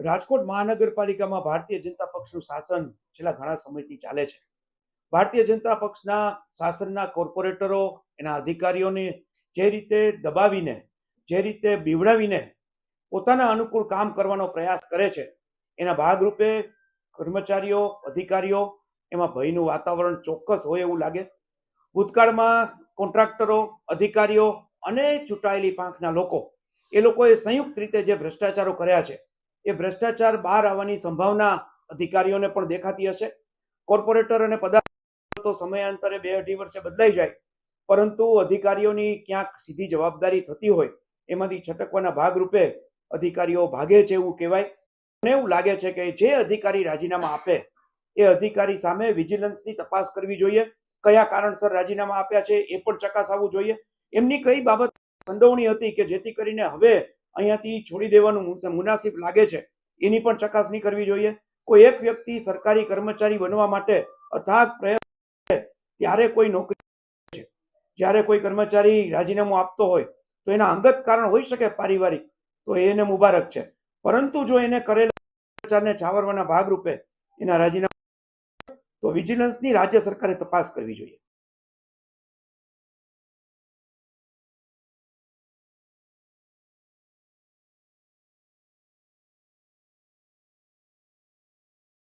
રાજકોટ મહાનગરપાલિકામાં ભારતીય જનતા પક્ષનું શાસન છેલ્લા ઘણા સમયથી ચાલે છે. ભારતીય જનતા પક્ષના શાસનના કોર્પોરેટરો, એના અધિકારીઓને જે રીતે દબાવીને, જે રીતે બીવડાવીને પોતાના અનુકૂળ કામ કરવાનો પ્રયાસ કરે છે, એના ભાગરૂપે કર્મચારીઓ, અધિકારીઓ એમાં ભયનું વાતાવરણ ચોક્કસ હોય એવું લાગે. ભૂતકાળમાં કોન્ટ્રાક્ટરો, અધિકારીઓ અને ચૂંટાયેલી પાંખના લોકો, એ લોકોએ સંયુક્ત રીતે જે ભ્રષ્ટાચારો કર્યા છે એ ભ્રષ્ટાચાર બહાર આવવાની સંભાવના અધિકારીઓને પણ દેખાતી હશે? કોર્પોરેટર અને તો સમયાંતરે બે અઢી વર્ષે બદલાઈ જાય, પરંતુ અધિકારીઓની ક્યાંક સીધી જવાબદારી થતી હોય, એમાંથી છટકવાના ભાગરૂપે અધિકારીઓ ભાગે છે એવું કહેવાય. મને એવું લાગે છે કે જે અધિકારી રાજીનામા આપે, એ અધિકારી સામે વિજિલન્સની તપાસ કરવી જોઈએ. કયા કારણસર રાજીનામા આપ્યા છે એ પણ ચકાસાવવું જોઈએ. એમની કઈ બાબત સંડોવણી હતી કે જેથી કરીને હવે અહીંયાથી છોડી દેવાનું મુનાસિબ લાગે છે. એની પણ ચકાસણી કરવી જોઈએ. કોઈ એક વ્યક્તિ સરકારી કર્મચારી બનવા માટે અથાગ પ્રયત્ન ત્યારે કોઈ નોકરી છે. જ્યારે કોઈ કર્મચારી રાજીનામું આપતો હોય, તો એના અંગત કારણ હોઈ શકે પારિવારિક, તો એને મુબારક છે. પરંતુ જો એને કરેલા ભ્રષ્ટાચારને છાવરવાના ભાગરૂપે એના રાજીનામા તો વિજિલન્સની રાજ્ય સરકારે તપાસ કરવી જોઈએ.